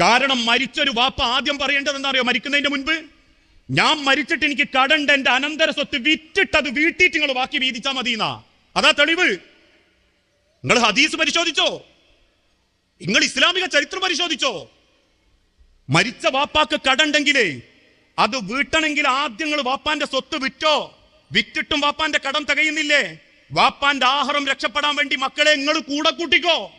കാരണം മരിച്ചൊരു വാപ്പ ആദ്യം പറയേണ്ടത് എന്താ അറിയോ? മരിക്കുന്നതിന്റെ മുൻപ് ഞാൻ മരിച്ചിട്ട് എനിക്ക് കടണ്ട് എന്റെ അനന്തര സ്വത്ത് വിറ്റിട്ട് അത് വീട്ടിട്ട് നിങ്ങൾ ബാക്കി വീതിച്ചാ മതി എന്നാ അതാ തെളിവ്. നിങ്ങൾ ഹദീസ് പരിശോധിച്ചോ? നിങ്ങൾ ഇസ്ലാമിക ചരിത്രം പരിശോധിച്ചോ? മരിച്ച വാപ്പാക്ക് കടണ്ടെങ്കിലേ അത് വീട്ടണമെങ്കിൽ ആദ്യം നിങ്ങൾ വാപ്പാന്റെ സ്വത്ത് വിറ്റോ? വിറ്റിട്ടും വാപ്പാന്റെ കടം തികയുന്നില്ലേ? വാപ്പാന്റെ ആഹാരം രക്ഷപ്പെടാൻ വേണ്ടി മക്കളെ നിങ്ങൾ കൂടെ കൂട്ടിക്കോ?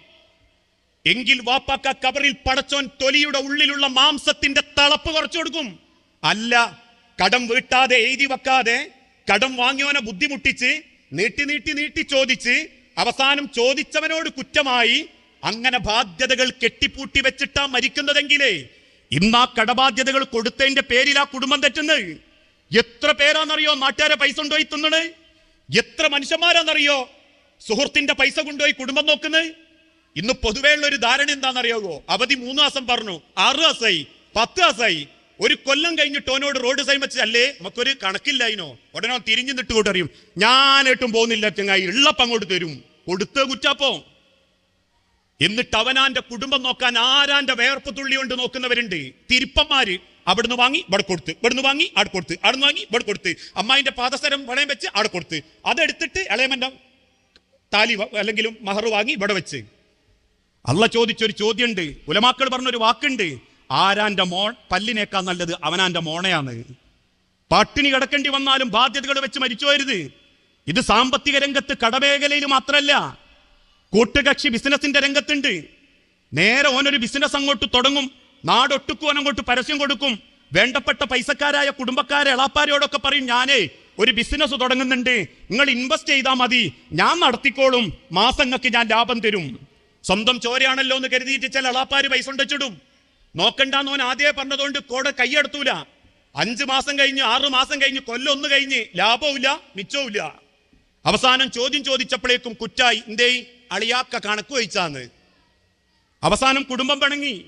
എങ്കിൽ വാപ്പാക്ക കബറിൽ പടച്ചോൻ തൊലിയുടെ ഉള്ളിലുള്ള മാംസത്തിന്റെ തളപ്പ് കുറച്ചു കൊടുക്കും. അല്ല കടം വീട്ടാതെ എഴുതി വെക്കാതെ കടം വാങ്ങിയവനെ ബുദ്ധിമുട്ടിച്ച് നീട്ടി നീട്ടി നീട്ടി ചോദിച്ച് അവസാനം ചോദിച്ചവനോട് കുറ്റമായി അങ്ങനെ ബാധ്യതകൾ കെട്ടിപ്പൂട്ടി വെച്ചിട്ടാ മരിക്കുന്നതെങ്കിലേ ഇന്ന് ആ കടബാധ്യതകൾ കൊടുത്തതിന്റെ പേരിൽ ആ കുടുംബം തെറ്റുന്നത്. എത്ര പേരാന്നറിയോ നാട്ടുകാരെ പൈസ കൊണ്ടുപോയി തിന്നണ്? എത്ര മനുഷ്യന്മാരാന്നറിയോ സുഹൃത്തിന്റെ പൈസ കൊണ്ടുപോയി കുടുംബം നോക്കുന്നത്? ഇന്ന് പൊതുവെയുള്ള ഒരു ധാരണ എന്താണെന്നറിയാവോ? അവധി മൂന്ന് മാസം പറഞ്ഞു ആറ് മാസമായി പത്ത് മാസമായി. ഒരു കൊല്ലം കഴിഞ്ഞിട്ട് ഓനോട് റോഡ് സൈൻ വെച്ച് അല്ലേ നമുക്കൊരു കണക്കില്ലായിനോ ഉടനെ അവൻ തിരിഞ്ഞു നിട്ടുകൊണ്ട് അറിയും ഞാനേട്ടും പോകുന്നില്ല ചങ്ങായി. ഉള്ളപ്പം അങ്ങോട്ട് തരും. കൊടുത്ത് കുറ്റാപ്പോ? എന്നിട്ട് അവനാന്റെ കുടുംബം നോക്കാൻ ആരാന്റെ വേർപ്പ് തുള്ളി കൊണ്ട് നോക്കുന്നവരുണ്ട്? തിരുപ്പന്മാര്. അവിടുന്ന് വാങ്ങി ഇവിടെ കൊടുത്ത്. ഇവിടുന്ന് വാങ്ങി അവിടെ കൊടുത്ത്. അവിടുന്ന് വാങ്ങി ഇവിടെ കൊടുത്ത്. അമ്മായിന്റെ പാദസരം വളയം വെച്ച് അവിടെ കൊടുത്ത്. അതെടുത്തിട്ട് ഇളയമന്റെ താലി അല്ലെങ്കിലും മഹർ വാങ്ങി ഇവിടെ വെച്ച്. അല്ല ചോദിച്ചൊരു ചോദ്യമുണ്ട് ഉലമാക്കൾ പറഞ്ഞൊരു വാക്കുണ്ട്. ആരാന്റെ മോൺ പല്ലിനേക്കാൾ നല്ലത് അവനാന്റെ മോണയാണ്. പട്ടിണി കിടക്കേണ്ടി വന്നാലും ബാധ്യതകൾ വെച്ച് മരിച്ചുപോരുത് ഇത് സാമ്പത്തിക രംഗത്ത് കടമേഖലയിൽ മാത്രമല്ല കൂട്ടുകക്ഷി ബിസിനസിന്റെ രംഗത്തുണ്ട്. നേരെ ഓനൊരു ബിസിനസ് അങ്ങോട്ട് തുടങ്ങും. നാടൊട്ടുക്കും അങ്ങോട്ട് പരസ്യം കൊടുക്കും. വേണ്ടപ്പെട്ട പൈസക്കാരായ കുടുംബക്കാരെ എളാപ്പാരോടൊക്കെ പറയും ഞാനേ ഒരു ബിസിനസ് തുടങ്ങുന്നുണ്ട്. നിങ്ങൾ ഇൻവെസ്റ്റ് ചെയ്താൽ മതി. ഞാൻ നടത്തിക്കോളും. മാസങ്ങൾക്ക് ഞാൻ ലാഭം തരും. സ്വന്തം ചോരയാണല്ലോ എന്ന് കരുതിയിട്ട് ചില അളാപ്പാര് പൈസ ഉണ്ടച്ചിടും. നോക്കണ്ടെന്ന് ഓൻ ആദ്യമേ പറഞ്ഞതുകൊണ്ട് കോടെ കൈയെടുത്തൂല. അഞ്ചു മാസം കഴിഞ്ഞ് ആറ് മാസം കഴിഞ്ഞ് കൊല്ലം ഒന്ന് കഴിഞ്ഞ് ലാഭവുമില്ല മിച്ചവുമില്ല. അവസാനം ചോദ്യം ചോദിച്ചപ്പോഴേക്കും കുറ്റായി എന്തേ അളിയാക്ക കണക്ക് വഹിച്ചാന്ന്. അവസാനം കുടുംബം പിണങ്ങി.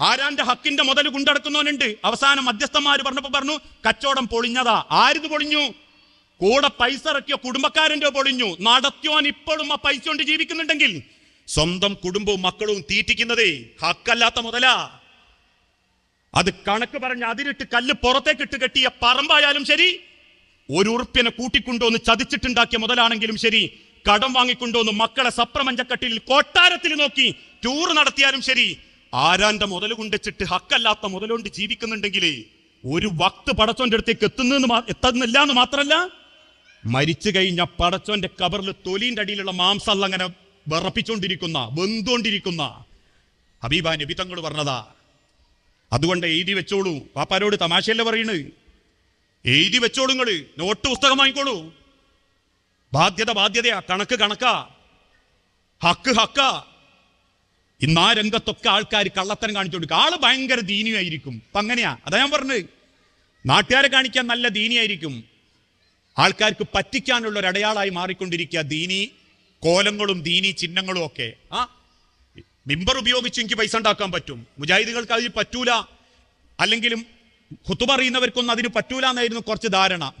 ആരാന്റെ ഹക്കിന്റെ മുതൽ കൊണ്ടടക്കുന്നവനുണ്ട് അവസാനം മധ്യസ്ഥന്മാർ പറഞ്ഞപ്പോ പറഞ്ഞു കച്ചവടം പൊളിഞ്ഞതാ. ആരിത് പൊളിഞ്ഞു? കൂടെ പൈസ ഇറക്കിയ കുടുംബക്കാരന്റെ പൊളിഞ്ഞു. നടത്തിയോൻ ഇപ്പോഴും ആ പൈസ കൊണ്ട് ജീവിക്കുന്നുണ്ടെങ്കിൽ സ്വന്തം കുടുംബവും മക്കളും തീറ്റിക്കുന്നതേ ഹക്കല്ലാത്ത മുതലാ. അത് കണക്ക് പറഞ്ഞ് അതിരിട്ട് കല്ല് പുറത്തേക്കിട്ട് കെട്ടിയ പറമ്പായാലും ശരി ഒരു ഉറുപ്പിനെ കൂട്ടിക്കൊണ്ടുവന്ന് ചതിച്ചിട്ടുണ്ടാക്കിയ മുതലാണെങ്കിലും ശരി കടം വാങ്ങിക്കൊണ്ടുവന്ന് മക്കളെ സപ്രമഞ്ചക്കട്ടിൽ കൊട്ടാരത്തിൽ നോക്കി ടൂർ നടത്തിയാലും ശരി ആരാന്റെ മുതൽ കൊണ്ടിച്ചിട്ട് ഹക്കല്ലാത്ത മുതലുകൊണ്ട് ജീവിക്കുന്നുണ്ടെങ്കിലേ ഒരു വക്ത് പടച്ചോന്റെ അടുത്തേക്ക് എത്തുന്നെന്ന് എത്തുന്നില്ല എന്ന് മാത്രമല്ല മരിച്ചു കഴിഞ്ഞ പടച്ചോന്റെ കബറിൽ തൊലിന്റെ അടിയിലുള്ള മാംസം അങ്ങനെ വിറപ്പിച്ചുകൊണ്ടിരിക്കുന്ന വെന്തുകൊണ്ടിരിക്കുന്ന. ഹബീബ നബി തങ്ങൾ പറഞ്ഞതാ അതുകൊണ്ട് എഴുതി വെച്ചോളൂ. പാപ്പാരോട് തമാശയല്ലേ പറയുന്നത് എഴുതി വെച്ചോളൂ നിങ്ങൾ നോട്ട് പുസ്തകം വാങ്ങിക്കോളൂ. ബാധ്യത ബാധ്യതയാ. കണക്ക് കണക്കാ. ഹക്ക് ഹക്ക. ഇന്ന് ആ രംഗത്തൊക്കെ ആൾക്കാർ കള്ളത്തരം കാണിച്ചു കൊടുക്കുക ആൾ ഭയങ്കര ദീനിയായിരിക്കും. അപ്പൊ അങ്ങനെയാ. അതാ ഞാൻ പറഞ്ഞത് നാട്ടുകാരെ കാണിക്കാൻ നല്ല ദീനിയായിരിക്കും. ആൾക്കാർക്ക് പറ്റിക്കാനുള്ള ഒരു അടയാളായി മാറിക്കൊണ്ടിരിക്കുക ദീനി. കോലങ്ങളും ദീനി ചിഹ്നങ്ങളും ഒക്കെ ആ. മിമ്പർ ഉപയോഗിച്ച് എനിക്ക് പൈസ ഉണ്ടാക്കാൻ പറ്റും. മുജാഹിദികൾക്ക് അതിന് പറ്റൂല. അല്ലെങ്കിലും കുത്തുബ അറിയുന്നവർക്കൊന്നും അതിന് പറ്റൂല എന്നായിരുന്നു കുറച്ച് ധാരണ.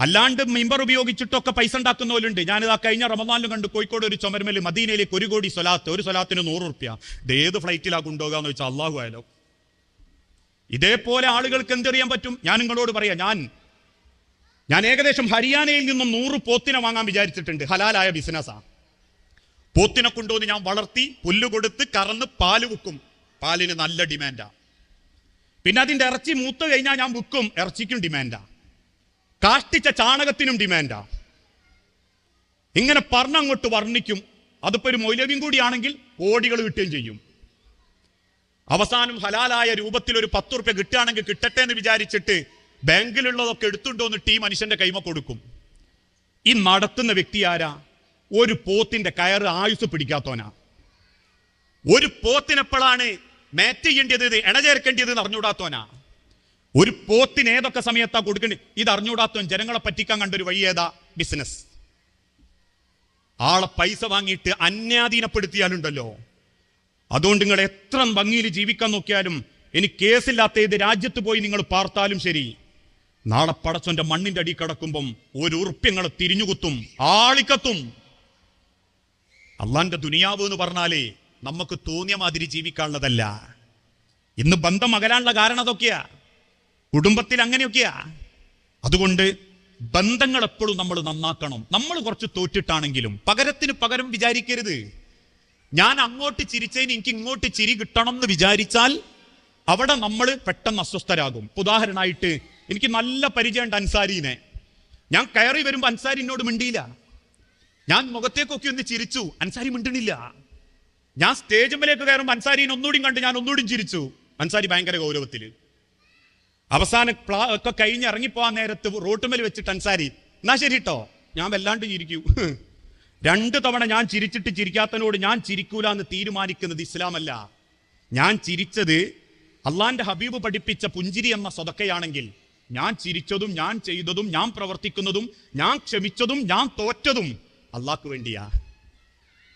അല്ലാണ്ട് മിമ്പർ ഉപയോഗിച്ചിട്ടൊക്കെ പൈസ ഉണ്ടാക്കുന്നവരുണ്ട്. ഞാനിത് ആ കഴിഞ്ഞ റമദാനിലും കണ്ട് കോഴിക്കോട് ഒരു ചുമരമേൽ മദീനയിലേക്ക് ഒരു കോടി സ്വലാത്ത് ഒരു സ്വലാത്തിന് നൂറ് റുപ്യ. ഇത് ഏത് ഫ്ലൈറ്റിലാ കൊണ്ടുപോകാന്ന് വെച്ചാൽ അള്ളാഹു ആയാലോ ഇതേപോലെ ആളുകൾക്ക് എന്തറിയാൻ പറ്റും? ഞാൻ നിങ്ങളോട് പറയാം. ഞാൻ ഞാൻ ഏകദേശം ഹരിയാനയിൽ നിന്നും നൂറ് പോത്തിനെ വാങ്ങാൻ വിചാരിച്ചിട്ടുണ്ട്. ഹലാലായ ബിസിനസ്സാണ് പോത്തിനെ കൊണ്ടുവന്ന് ഞാൻ വളർത്തി പുല്ല് കൊടുത്ത് കറന്ന് പാൽ വിൽക്കും. പാലിന് നല്ല ഡിമാൻഡാ. പിന്നെ അതിന്റെ ഇറച്ചി മൂത്ത് കഴിഞ്ഞാൽ ഞാൻ വിൽക്കും. ഇറച്ചിക്കും ഡിമാൻഡാ. കാഷ്ടിച്ച ചാണകത്തിനും ഡിമാൻഡാ. ഇങ്ങനെ പറഞ്ഞങ്ങോട്ട് വർണിക്കും. അതിപ്പോ ഒരു മൗലവ്യം കൂടിയാണെങ്കിൽ കോടികൾ കിട്ടുകയും ചെയ്യും. അവസാനം ഹലാലായ രൂപത്തിൽ ഒരു പത്ത് റുപ്യ കിട്ടുകയാണെങ്കിൽ കിട്ടട്ടെ എന്ന് വിചാരിച്ചിട്ട് ബാങ്കിലുള്ളതൊക്കെ എടുത്തുണ്ടോ എന്ന് ടീ മനുഷ്യന്റെ കൈമ കൊടുക്കും. ഈ നടത്തുന്ന വ്യക്തി ആരാ? ഒരു പോത്തിന്റെ കയറ് ആയുസ് പിടിക്കാത്തവനാ. ഒരു പോത്തിനെപ്പോഴാണ് മാറ്റ് ചെയ്യേണ്ടത് എണ ചേർക്കേണ്ടത് എന്ന് അറിഞ്ഞൂടാത്തോനാ ഒരു പോത്തിന് ഏതൊക്കെ സമയത്താ കൊടുക്കേണ്ടത്? ഇത് അറിഞ്ഞൂടാത്തോൻ ജനങ്ങളെ പറ്റിക്കാൻ കണ്ടൊരു വഴി ഏതാ? ബിസിനസ്. ആളെ പൈസ വാങ്ങിയിട്ട് അന്യാധീനപ്പെടുത്തിയാലുണ്ടല്ലോ. അതുകൊണ്ട് നിങ്ങൾ എത്ര ഭംഗിയിൽ ജീവിക്കാൻ നോക്കിയാലും ഇനി കേസില്ലാത്ത ഏത് രാജ്യത്ത് പോയി നിങ്ങൾ പാർത്താലും ശരി. നാളെ പടച്ചോന്റെ മണ്ണിന്റെ അടി കിടക്കുമ്പം ഒരു ഉറുപ്പ്യങ്ങളെ തിരിഞ്ഞുകുത്തും ആളിക്കത്തും. അള്ളാന്റെ ദുനിയാവ് എന്ന് പറഞ്ഞാലേ നമുക്ക് തോന്നിയ മാതിരി ജീവിക്കാനുള്ളതല്ല. ഇന്ന് ബന്ധം അകലാനുള്ള കാരണം അതൊക്കെയാ. കുടുംബത്തിൽ അങ്ങനെയൊക്കെയാ. അതുകൊണ്ട് ബന്ധങ്ങൾ എപ്പോഴും നമ്മൾ നന്നാക്കണം. നമ്മൾ കുറച്ച് തോറ്റിട്ടാണെങ്കിലും പകരത്തിന് പകരം വിചാരിക്കരുത്. ഞാൻ അങ്ങോട്ട് ചിരിച്ചതിന് എനിക്ക് ഇങ്ങോട്ട് ചിരി കിട്ടണം എന്ന് വിചാരിച്ചാൽ അവിടെ നമ്മൾ പെട്ടെന്ന് അസ്വസ്ഥരാകും. ഉദാഹരണമായിട്ട് എനിക്ക് നല്ല പരിചയമുണ്ട് അൻസാരിനെ. ഞാൻ കയറി വരുമ്പോൾ അൻസാരി എന്നോട് മിണ്ടിയില്ല. ഞാൻ മുഖത്തേക്കൊക്കെ ഒന്ന് ചിരിച്ചു. അൻസാരി മിണ്ടണില്ല. ഞാൻ സ്റ്റേജുമ്പിലേക്ക് കയറുമ്പോൾ അൻസാരിനെ ഒന്നുകൂടി കണ്ട് ഞാൻ ഒന്നുകൂടി ചിരിച്ചു. അൻസാരി ഭയങ്കര ഗൗരവത്തിൽ അവസാനം പ്ലാ ഒക്കെ കഴിഞ്ഞ് ഇറങ്ങിപ്പോവാൻ നേരത്ത് റോട്ടുമേൽ വെച്ചിട്ട് അൻസാരി എന്നാ ശരി കേട്ടോ ഞാൻ വല്ലാണ്ട് ചിരിക്കൂ. രണ്ട് തവണ ഞാൻ ചിരിച്ചിട്ട് ചിരിക്കാത്തതിനോട് ഞാൻ ചിരിക്കൂല എന്ന് തീരുമാനിക്കുന്നത് ഇസ്ലാമല്ല. ഞാൻ ചിരിച്ചത് അള്ളാന്റെ ഹബീബ് പഠിപ്പിച്ച പുഞ്ചിരി എന്ന സ്വതക്കയാണെങ്കിൽ ഞാൻ ചിരിച്ചതും ഞാൻ ചെയ്തതും ഞാൻ പ്രവർത്തിക്കുന്നതും ഞാൻ ക്ഷമിച്ചതും ഞാൻ തോറ്റതും അള്ളാഹ്ക്ക് വേണ്ടിയാ.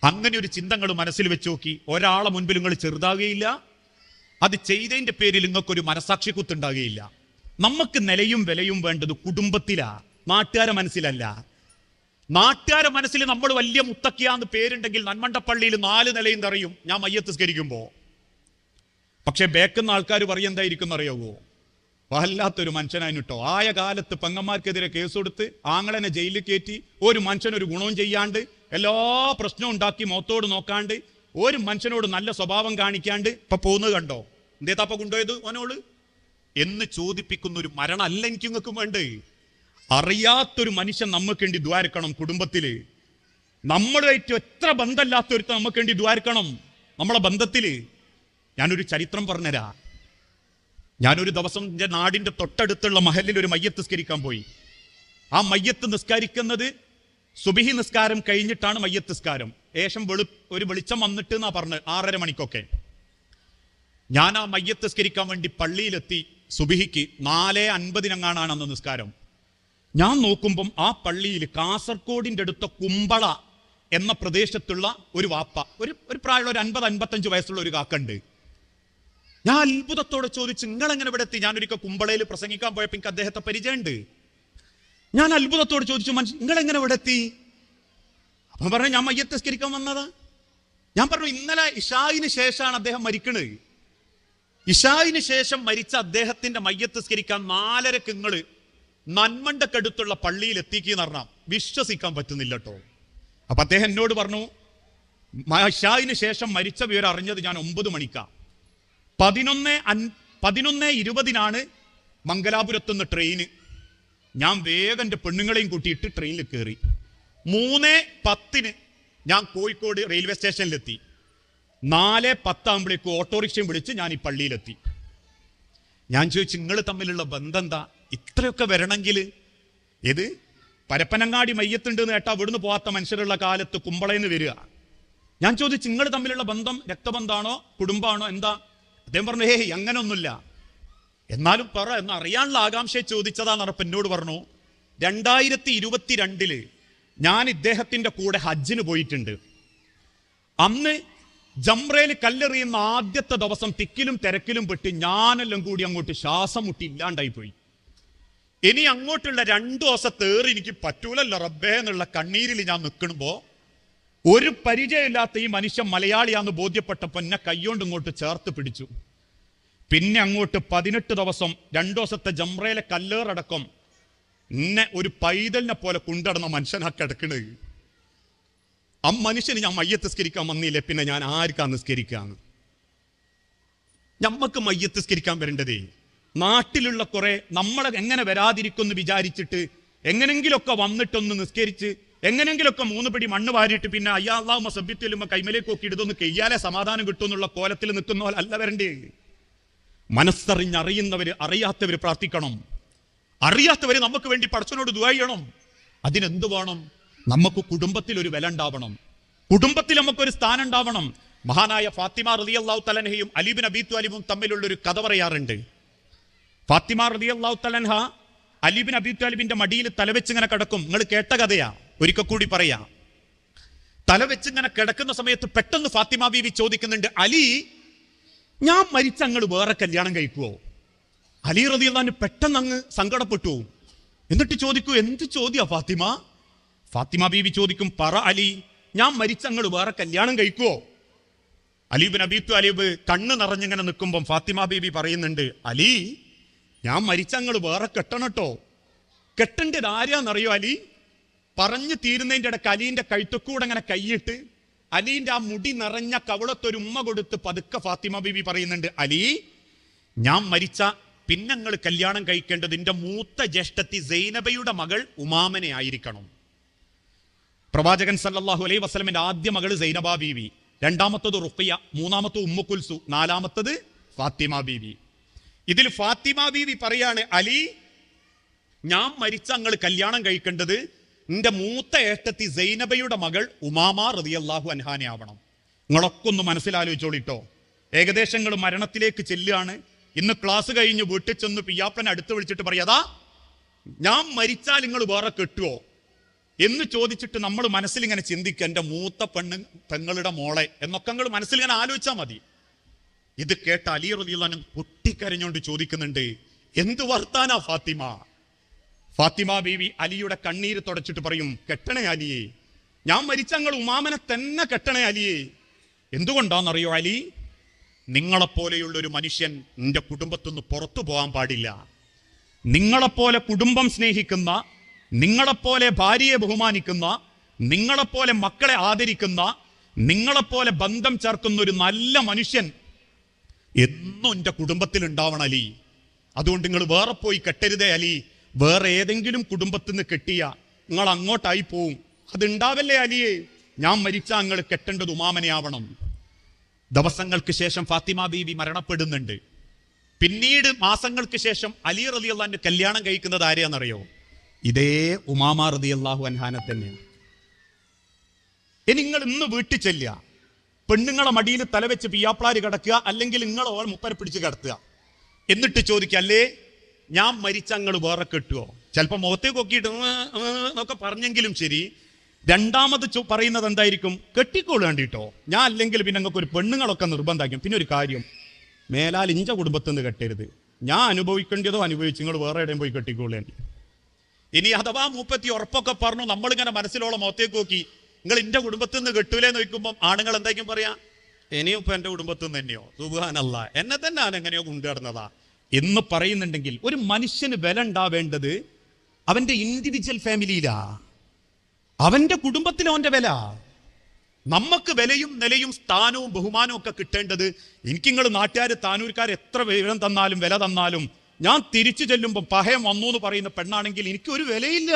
അങ്ങനെ ഒരു ചിന്തകൾ മനസ്സിൽ വെച്ച് നോക്കി. ഒരാളെ മുൻപിൽ നിങ്ങൾ ചെറുതാകുകയില്ല. അത് ചെയ്തതിന്റെ പേരിൽ നിങ്ങൾക്കൊരു മനസാക്ഷി കുത്തുണ്ടാകുകയില്ല. നമുക്ക് നിലയും വിലയും വേണ്ടത് കുടുംബത്തിലാ. നാട്ടുകാരെ മനസ്സിലല്ല. നാട്ടുകാരെ മനസ്സിൽ നമ്മൾ വലിയ മുത്തക്കിയാന്ന് പേരുണ്ടെങ്കിൽ നന്മണ്ടപ്പള്ളിയിൽ നാല് നിലയും തറയും. ഞാൻ മയ്യത്ത് സ്കരിക്കുമ്പോൾ പക്ഷെ ബേക്കുന്ന ആൾക്കാർ പറയും എന്തായിരിക്കും അറിയാവോ? വല്ലാത്തൊരു മനുഷ്യനായിട്ടോ ആയ കാലത്ത് പെങ്ങന്മാർക്കെതിരെ കേസ് കൊടുത്ത് ആങ്ങളനെ ജയിലിൽ കയറ്റി ഒരു മനുഷ്യൻ ഒരു ഗുണവും ചെയ്യാണ്ട് എല്ലാ പ്രശ്നവും ഉണ്ടാക്കി മുഖത്തോട് നോക്കാണ്ട് ഒരു മനുഷ്യനോട് നല്ല സ്വഭാവം കാണിക്കാണ്ട് ഇപ്പൊ പോകുന്നത് കണ്ടോ? എന്തേ തപ്പ കൊണ്ടുപോയത് ഓനോൾ? എന്ന് ചോദിപ്പിക്കുന്ന ഒരു മരണമല്ല എനിക്ക് നിങ്ങൾക്കും വേണ്ടേ. അറിയാത്തൊരു മനുഷ്യൻ നമുക്ക് വേണ്ടി ദ്വാരക്കണം കുടുംബത്തിൽ. നമ്മളുമായിട്ട് എത്ര ബന്ധമില്ലാത്തൊരുത്ത നമുക്ക് വേണ്ടി ദ്വാരക്കണം നമ്മളെ ബന്ധത്തിൽ. ഞാനൊരു ചരിത്രം പറഞ്ഞുതരാ ഞാനൊരു ദിവസം എന്റെ നാടിന്റെ തൊട്ടടുത്തുള്ള മഹലിൽ ഒരു മയ്യത്ത് നിസ്കരിക്കാൻ പോയി. ആ മയ്യത്ത് നിസ്കരിക്കുന്നത് സുബിഹി നിസ്കാരം കഴിഞ്ഞിട്ടാണ് മയ്യത്ത് നിസ്കാരം. ഏഷം വെളു ഒരു വെളിച്ചം വന്നിട്ട് എന്നാ പറഞ്ഞത് ആറര മണിക്കൊക്കെ. ഞാൻ ആ മയ്യത്ത് നിസ്കരിക്കാൻ വേണ്ടി പള്ളിയിലെത്തി സുബിഹിക്ക് നാല് അൻപതിനങ്ങാണാണ് അന്ന് നിസ്കാരം. ഞാൻ നോക്കുമ്പം ആ പള്ളിയിൽ കാസർഗോഡിന്റെ അടുത്ത കുമ്പള എന്ന പ്രദേശത്തുള്ള ഒരു വാപ്പ ഒരു ഒരു പ്രായമുള്ള ഒരു അൻപത് അൻപത്തഞ്ച് വയസ്സുള്ള ഒരു കാക്കുണ്ട്. ഞാൻ അത്ഭുതത്തോടെ ചോദിച്ചു നിങ്ങൾ എങ്ങനെ ഇവിടെ എത്തി? ഞാനൊരിക്കൽ കുമ്പളയിൽ പ്രസംഗിക്കാൻ പോയപ്പോൾ എനിക്ക് അദ്ദേഹത്തെ പരിചയമുണ്ട്. ഞാൻ അത്ഭുതത്തോട് ചോദിച്ചു മനുഷ്യൻ നിങ്ങൾ എങ്ങനെ ഇവിടെ എത്തി? അപ്പം പറഞ്ഞു ഞാൻ മയ്യത്തസ്കരിക്കാൻ വന്നതാ. ഞാൻ പറഞ്ഞു ഇന്നലെ ഇഷായിന് ശേഷമാണ് അദ്ദേഹം മരിക്കണത്. ഇഷായിന് ശേഷം മരിച്ച അദ്ദേഹത്തിന്റെ മയ്യത്തസ്കരിക്കാൻ നാലര കിങ്ങൾ നന്മണ്ടക്കടുത്തുള്ള പള്ളിയിൽ എത്തിക്കെന്ന് പറഞ്ഞാൽ വിശ്വസിക്കാൻ പറ്റുന്നില്ല കേട്ടോ അപ്പൊ അദ്ദേഹം എന്നോട് പറഞ്ഞു ഇഷായിന് ശേഷം മരിച്ച വിവരം അറിഞ്ഞത് ഞാൻ ഒമ്പത് മണിക്കാ. പതിനൊന്ന് പതിനൊന്ന് ഇരുപതിനാണ് മംഗലാപുരത്തുനിന്ന് ട്രെയിന്. ഞാൻ വേഗം എന്റെ പെണ്ണുങ്ങളെയും കൂട്ടിയിട്ട് ട്രെയിനിൽ കയറി. മൂന്ന് പത്തിന് ഞാൻ കോഴിക്കോട് റെയിൽവേ സ്റ്റേഷനിലെത്തി. നാല് പത്താകുമ്പോഴേക്കും ഓട്ടോറിക്ഷയും വിളിച്ച് ഞാൻ ഈ പള്ളിയിലെത്തി. ഞാൻ ചോദിച്ചു നിങ്ങൾ തമ്മിലുള്ള ബന്ധം എന്താ ഇത്രയൊക്കെ വരണമെങ്കിൽ ഏത്? പരപ്പനങ്ങാടി മയ്യത്തുണ്ട് എന്ന് കേട്ടാ അവിടുന്ന് പോകാത്ത മനുഷ്യരുള്ള കാലത്ത് കുമ്പളയെന്ന് വരിക. ഞാൻ ചോദിച്ചു നിങ്ങൾ തമ്മിലുള്ള ബന്ധം രക്തബന്ധാണോ? കുടുംബമാണോ? എന്താ? അദ്ദേഹം പറഞ്ഞു ഹേ അങ്ങനൊന്നുമില്ല. എന്നാലും പറ എന്ന് അറിയാനുള്ള ആകാംക്ഷയെ ചോദിച്ചതാണ് പറഞ്ഞപ്പോ എന്നോട് പറഞ്ഞു. രണ്ടായിരത്തി ഇരുപത്തിരണ്ടിൽ ഞാൻ ഇദ്ദേഹത്തിന്റെ കൂടെ ഹജ്ജിന് പോയിട്ടുണ്ട്. അന്ന് ജംറയിൽ കല്ലെറിയുന്ന ആദ്യത്തെ ദിവസം തിക്കിലും തിരക്കിലും പെട്ട് ഞാനെല്ലാം കൂടി അങ്ങോട്ട് ശ്വാസം മുട്ടി ഇല്ലാണ്ടായി പോയി. ഇനി അങ്ങോട്ടുള്ള രണ്ടു ദിവസത്തേറി എനിക്ക് പറ്റൂലല്ലോ റബ്ബേ എന്നുള്ള കണ്ണീരിൽ ഞാൻ നിൽക്കണമ്പോ ഒരു പരിചയമില്ലാത്ത ഈ മനുഷ്യൻ മലയാളിയാന്ന് ബോധ്യപ്പെട്ടപ്പോൾ എന്നെ കൈകൊണ്ട് ഇങ്ങോട്ട് ചേർത്ത് പിടിച്ചു. പിന്നെ അങ്ങോട്ട് പതിനെട്ട് ദിവസം രണ്ടു ദിവസത്തെ ജംറയിലെ കല്ലേറടക്കം എന്നെ ഒരു പൈതലിനെ പോലെ കൊണ്ടടന്ന മനുഷ്യനാ കിടക്കണത് ആ മനുഷ്യന് ഞാൻ മയ്യത്ത് സ്കരിക്കാൻ വന്നില്ലേ? പിന്നെ ഞാൻ ആർക്കാ നിസ്കരിക്കാന്ന്? ഞമ്മക്ക് മയ്യത്ത് സ്കരിക്കാൻ വരേണ്ടതേ. നാട്ടിലുള്ള കുറെ നമ്മളെ എങ്ങനെ വരാതിരിക്കുമെന്ന് വിചാരിച്ചിട്ട് എങ്ങനെങ്കിലൊക്കെ വന്നിട്ടൊന്ന് നിസ്കരിച്ച് എങ്ങനെങ്കിലൊക്കെ മൂന്ന് പിടി മണ്ണ് വാരിയിട്ട് പിന്നെ അയ്യാ സഭ്യത്തിലുമ്പോ കൈമലേക്ക് ഒക്കെ ഇടുതൊന്ന് കെയ്യാലെ സമാധാനം കിട്ടുമെന്നുള്ള കോലത്തിൽ നിൽക്കുന്ന പോലെ അല്ല വരണ്ടേ? മനസ്സറിഞ്ഞറിയുന്നവര് അറിയാത്തവര് പ്രാർത്ഥിക്കണം. അറിയാത്തവര് നമുക്ക് വേണ്ടി പടച്ചനോട് ചെയ്യണം. അതിനെന്ത് വേണം? നമുക്ക് കുടുംബത്തിൽ ഒരു വില ഉണ്ടാവണം. കുടുംബത്തിൽ നമുക്കൊരു സ്ഥാനം ഉണ്ടാവണം. മഹാനായ ഫാത്തിമ റതി അള്ളാഹു തലൻഹയും അലീബിൻ അബീ താലിബും തമ്മിലുള്ള ഒരു കഥ പറയാറുണ്ട്. ഫാത്തിമ റതി അള്ളാഹു തലൻഹ അലീബിൻ അബീ താലിബിന്റെ മടിയിൽ തലവെച്ച് ഇങ്ങനെ കിടക്കും. നിങ്ങൾ കേട്ട കഥയാ. ഒരിക്കൽ കൂടി പറയാം. തലവെച്ച് ഇങ്ങനെ കിടക്കുന്ന സമയത്ത് പെട്ടെന്ന് ഫാത്തിമ ബീവി ചോദിക്കുന്നുണ്ട് അലി ഞാൻ മരിച്ച അങ്ങോട്ട് വേറെ കല്യാണം കഴിക്കുവോ? അലി റതിയുള്ള പെട്ടെന്ന് അങ്ങ് സങ്കടപ്പെട്ടു. എന്നിട്ട് ചോദിക്കൂ എന്ത് ചോദ്യ ഫാത്തിമ? ഫാത്തിമ ബീവി ചോദിക്കും പറ അലി ഞാൻ മരിച്ച അങ്ങോട്ട് വേറെ കല്യാണം കഴിക്കുവോ? അലീബിൻ അബീത്തു അലീബ് കണ്ണ് നിറഞ്ഞിങ്ങനെ നിൽക്കുമ്പം ഫാത്തിമ ബീബി പറയുന്നുണ്ട് അലി ഞാൻ മരിച്ച അങ്ങൾ വേറെ കെട്ടണട്ടോ കെട്ടേണ്ടത് ആരാന്നറിയോ അലി? പറഞ്ഞു തീരുന്നതിന്റെ ഇടയ്ക്ക് അലീന്റെ കഴുത്തക്കൂടെ അങ്ങനെ കൈയിട്ട് അലീന്റെ ആ മുടി നിറഞ്ഞ കവളത്തൊരു ഉമ്മ കൊടുത്ത് പതുക്കെ ഫാത്തിമ ബിബി പറയുന്നുണ്ട് അലി ഞാൻ മരിച്ച പിന്നങ്ങൾ കല്യാണം കഴിക്കേണ്ടത് എന്റെ മൂത്ത ജ്യേഷ്ഠത്തി സൈനബയുടെ മകൾ ഉമാമനെ ആയിരിക്കണം. പ്രവാചകൻ സല്ലാഹു അലൈഹി വസ്ലമിന്റെ ആദ്യ മകൾ സൈനബ ബീവി രണ്ടാമത്തത് റുഖിയ മൂന്നാമത്തത് ഉമ്മുക്കുൽസു നാലാമത്തത് ഫാത്തിമ ബീവി. ഇതിൽ ഫാത്തിമ ബീവി പറയാണ് അലി ഞാൻ മരിച്ച അങ്ങൾ കല്യാണം കഴിക്കേണ്ടത് എന്റെ മൂത്ത ഏട്ടത്തി സൈനബയുടെ മകൾ ഉമാമ റളിയല്ലാഹു അൻഹാനെ ആവണം. നിങ്ങളൊക്കെ ഒന്ന് മനസ്സിലാലോചിച്ചോളിട്ടോ. ഏകദേശം നിങ്ങൾ മരണത്തിലേക്ക് ചെല്ലുകയാണ്. ഇന്ന് ക്ലാസ് കഴിഞ്ഞ് വീട്ടിൽ ചെന്ന് പിയാപ്പനെ അടുത്ത് വിളിച്ചിട്ട് പറയാതാ ഞാൻ മരിച്ചാൽ നിങ്ങൾ വേറെ കെട്ടുവോ? എന്ന് ചോദിച്ചിട്ട് നമ്മൾ മനസ്സിൽ ഇങ്ങനെ ചിന്തിക്കുക എന്റെ മൂത്ത പെണ്ണ് പെങ്ങളുടെ മോളെ എന്നൊക്കെ നിങ്ങൾ മനസ്സിലിങ്ങനെ ആലോചിച്ചാൽ മതി. ഇത് കേട്ട അലി റതി പൊട്ടിക്കരഞ്ഞോണ്ട് ചോദിക്കുന്നുണ്ട് എന്ത് വർത്താനാ ഫാത്തിമ? ഫാത്തിമ ബീവി അലിയുടെ കണ്ണീര് തുടച്ചിട്ട് പറയും കെട്ടണേ അലിയെ ഞാൻ മരിച്ച ഞങ്ങൾ ഉമാമനെ തന്നെ കെട്ടണേ അലിയെ. എന്തുകൊണ്ടാണെന്നറിയോ അലി? നിങ്ങളെപ്പോലെയുള്ള ഒരു മനുഷ്യൻ എന്റെ കുടുംബത്തിൽ നിന്ന് പുറത്തു പോകാൻ പാടില്ല. നിങ്ങളെപ്പോലെ കുടുംബം സ്നേഹിക്കുന്ന നിങ്ങളെപ്പോലെ ഭാര്യയെ ബഹുമാനിക്കുന്ന നിങ്ങളെപ്പോലെ മക്കളെ ആദരിക്കുന്ന നിങ്ങളെപ്പോലെ ബന്ധം ചേർക്കുന്ന ഒരു നല്ല മനുഷ്യൻ എന്നും എന്റെ കുടുംബത്തിൽ ഉണ്ടാവണം അലി. അതുകൊണ്ട് നിങ്ങൾ വേറെ പോയി കെട്ടരുതേ അലി. വേറെ ഏതെങ്കിലും കുടുംബത്തിൽ നിന്ന് കെട്ടിയ നിങ്ങൾ അങ്ങോട്ടായി പോവും. അതുണ്ടാവല്ലേ അലിയെ? ഞാൻ മരിച്ച നിങ്ങൾ കെട്ടേണ്ടത് ഉമാമനെയാവണം. ദിവസങ്ങൾക്ക് ശേഷം ഫാത്തിമ ബീവി മരണപ്പെടുന്നുണ്ട്. പിന്നീട് മാസങ്ങൾക്ക് ശേഷം അലി റലി അള്ളാന്റെ കല്യാണം കഴിക്കുന്നത് ആരെയാണെന്നറിയോ? ഇതേ ഉമാമ റതി അള്ളാഹു അൻഹാനെ തന്നെയാണ്. ഇനി നിങ്ങൾ ഇന്ന് വീട്ടിൽ ചെല്ലുക. പെണ്ണുങ്ങളെ മടിയിൽ തലവെച്ച് പിയാപ്ലാര് കിടക്കുക അല്ലെങ്കിൽ നിങ്ങൾ ഓൾ മുപ്പരെ പിടിച്ച് കിടത്തുക. എന്നിട്ട് ചോദിക്കുക അല്ലേ ഞാൻ മരിച്ച നിങ്ങൾ വേറെ കെട്ടുവോ? ചിലപ്പോൾ മുഖത്തേക്ക് നോക്കിയിട്ട് എന്നൊക്കെ പറഞ്ഞെങ്കിലും ശരി. രണ്ടാമത് പറയുന്നത് എന്തായിരിക്കും? കെട്ടിക്കോൾ കണ്ടിട്ടോ. ഞാൻ അല്ലെങ്കിൽ പിന്നെ നിങ്ങൾക്ക് ഒരു പെണ്ണുങ്ങളൊക്കെ നിർബന്ധമാക്കും പിന്നെ ഒരു കാര്യം. മേലാൽ ഇഞ്ച കുടുംബത്തിൽ നിന്ന് കെട്ടരുത്. ഞാൻ അനുഭവിക്കേണ്ടതോ അനുഭവിച്ചു നിങ്ങൾ വേറെ എവിടെയും പോയി കെട്ടിക്കോളേ ഇനി അഥവാ മൂപ്പത്തി ഉറപ്പൊക്കെ പറഞ്ഞു നമ്മളിങ്ങനെ മനസ്സിലുള്ള മുഖത്തേക്ക് നോക്കി നിങ്ങൾ ഇന്റെ കുടുംബത്തിൽ നിന്ന് കെട്ടൂലേ നോക്കുമ്പോൾ ആണുങ്ങൾ എന്തായിരിക്കും പറയാ? ഇനിയും ഇപ്പൊ എന്റെ കുടുംബത്തിൽ നിന്ന് തന്നെയോ? സുബാനല്ല എന്നെ തന്നെ ഞാൻ എങ്ങനെയോ കൊണ്ടുവരുന്നതാ എന്ന് പറയുന്നുണ്ടെങ്കിൽ ഒരു മനുഷ്യന് വില ഉണ്ടാവേണ്ടത് അവന്റെ ഇൻഡിവിജ്വൽ ഫാമിലിയിലാ അവന്റെ കുടുംബത്തിൽ അവന്റെ വില. നമുക്ക് വിലയും നിലയും സ്ഥാനവും ബഹുമാനവും ഒക്കെ കിട്ടേണ്ടത് എനിക്ക് നിങ്ങൾ നാട്ടുകാർ താനൂർക്കാർ എത്ര വിവരം തന്നാലും വില തന്നാലും ഞാൻ തിരിച്ചു ചെല്ലുമ്പോൾ പഹയം വന്നു എന്ന് പറയുന്ന പെണ്ണാണെങ്കിൽ എനിക്ക് ഒരു വിലയില്ല.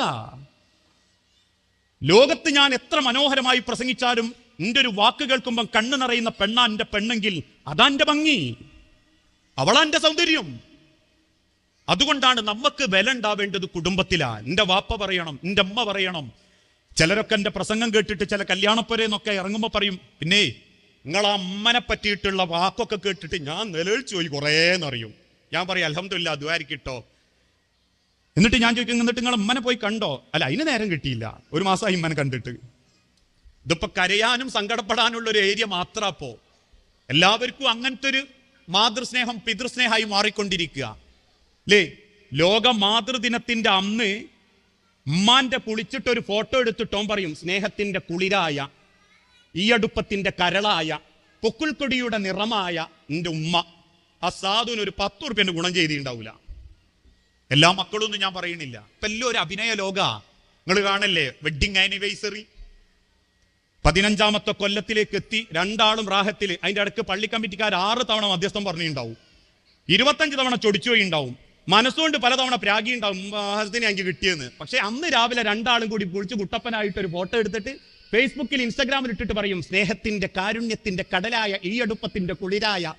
ലോകത്ത് ഞാൻ എത്ര മനോഹരമായി പ്രസംഗിച്ചാലും എന്റെ ഒരു വാക്ക് കേൾക്കുമ്പോൾ കണ്ണു നിറയുന്ന പെണ്ണാ എന്റെ പെണ്ണെങ്കിൽ അതാ എന്റെ ഭംഗി. അവളാ എന്റെ സൗന്ദര്യം. അതുകൊണ്ടാണ് നമുക്ക് വില ഉണ്ടാവേണ്ടത് കുടുംബത്തിലാ. എന്റെ വാപ്പ പറയണം എന്റെ അമ്മ പറയണം. ചിലരൊക്കെ എന്റെ പ്രസംഗം കേട്ടിട്ട് ചില കല്യാണപ്പുരയെന്നൊക്കെ ഇറങ്ങുമ്പോൾ പറയും പിന്നെ നിങ്ങളെ അമ്മനെ പറ്റിയിട്ടുള്ള വാക്കൊക്കെ കേട്ടിട്ട് ഞാൻ നിലവിളിച്ചു പോയി കുറേന്നറിയും. ഞാൻ പറയും അലഹമില്ല ദ്വാരിക്കിട്ടോ എന്നിട്ട് ഞാൻ ചോദിക്കും എന്നിട്ട് നിങ്ങൾ അമ്മനെ പോയി കണ്ടോ? അല്ല അതിന് നേരം കിട്ടിയില്ല. ഒരു മാസമായി അമ്മനെ കണ്ടിട്ട്. ഇതിപ്പോ കരയാനും സങ്കടപ്പെടാനുള്ള ഒരു ഏരിയ മാത്ര അപ്പോ എല്ലാവർക്കും അങ്ങനത്തെ ഒരു മാതൃസ്നേഹം പിതൃസ്നേഹമായി മാറിക്കൊണ്ടിരിക്കുക. അല്ലേ ലോക മാതൃദിനത്തിന്റെ അന്ന് പുളിച്ചിട്ട് ഒരു ഫോട്ടോ എടുത്തിട്ടോ പറയും സ്നേഹത്തിന്റെ കുളിരായ ഈ അടുപ്പത്തിന്റെ കരളായ പൊക്കിൾക്കൊടിയുടെ നിറമായ എന്റെ ഉമ്മ. ആ സാധുവിന് ഒരു പത്ത് ഉറുപ്പ്യന്റെ ഗുണം ചെയ്തിട്ടുണ്ടാവില്ല എല്ലാ മക്കളൊന്നും ഞാൻ പറയണില്ല ഇപ്പൊ എല്ലാം ഒരു അഭിനയ ലോക. നിങ്ങൾ കാണല്ലേ? വെഡിങ് ആനിവേഴ്സറി പതിനഞ്ചാമത്തെ കൊല്ലത്തിലേക്ക് എത്തി രണ്ടാളും റാഹത്തിൽ അതിന്റെ അടുക്ക് പള്ളി കമ്മിറ്റിക്കാർ ആറ് തവണ മധ്യസ്ഥം പറഞ്ഞിട്ടുണ്ടാവും. ഇരുപത്തഞ്ച് തവണ ചൊടിച്ചുപോയി ഉണ്ടാവും മനസ്സുകൊണ്ട് പലതവണ പ്രാഗി ഉണ്ടാവും. ഹസ്തിനെ എനിക്ക് കിട്ടിയെന്ന്. പക്ഷെ അന്ന് രാവിലെ രണ്ടാളും കൂടി കുളിച്ച് കുട്ടപ്പനായിട്ട് ഒരു ഫോട്ടോ എടുത്തിട്ട് ഫേസ്ബുക്കിൽ ഇൻസ്റ്റാഗ്രാമിൽ ഇട്ടിട്ട് പറയും സ്നേഹത്തിന്റെ കാരുണ്യത്തിന്റെ കടലായ ഈ അടുപ്പത്തിന്റെ കുളിരായ.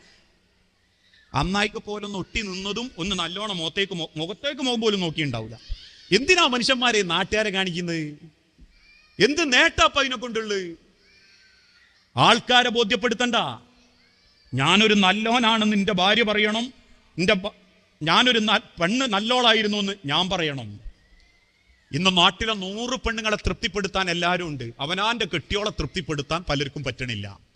അമ്മായിക്ക് പോലൊന്ന് ഒട്ടി നിന്നതും ഒന്ന് നല്ലോണം മുഖത്തേക്ക് മുഖത്തേക്ക് മുഖം പോലും നോക്കിയിട്ടുണ്ടാവില്ല എന്തിനാ മനുഷ്യന്മാരെ നാട്ടുകാരെ കാണിക്കുന്നത്? എന്ത് നേട്ടപ്പ അതിനെ കൊണ്ടുള്ള ആൾക്കാരെ ബോധ്യപ്പെടുത്തണ്ട. ഞാനൊരു നല്ലോനാണെന്ന് നിന്റെ ഭാര്യ പറയണം. നിന്റെ ഭ- ഞാനൊരു പെണ്ണ് നല്ലോളായിരുന്നു എന്ന് ഞാൻ പറയണം. ഇന്ന് നാട്ടിലെ നൂറ് പെണ്ണുങ്ങളെ തൃപ്തിപ്പെടുത്താൻ എല്ലാവരും ഉണ്ട്. അവനാന്റെ കെട്ടിയോളെ തൃപ്തിപ്പെടുത്താൻ പലർക്കും പറ്റണില്ല.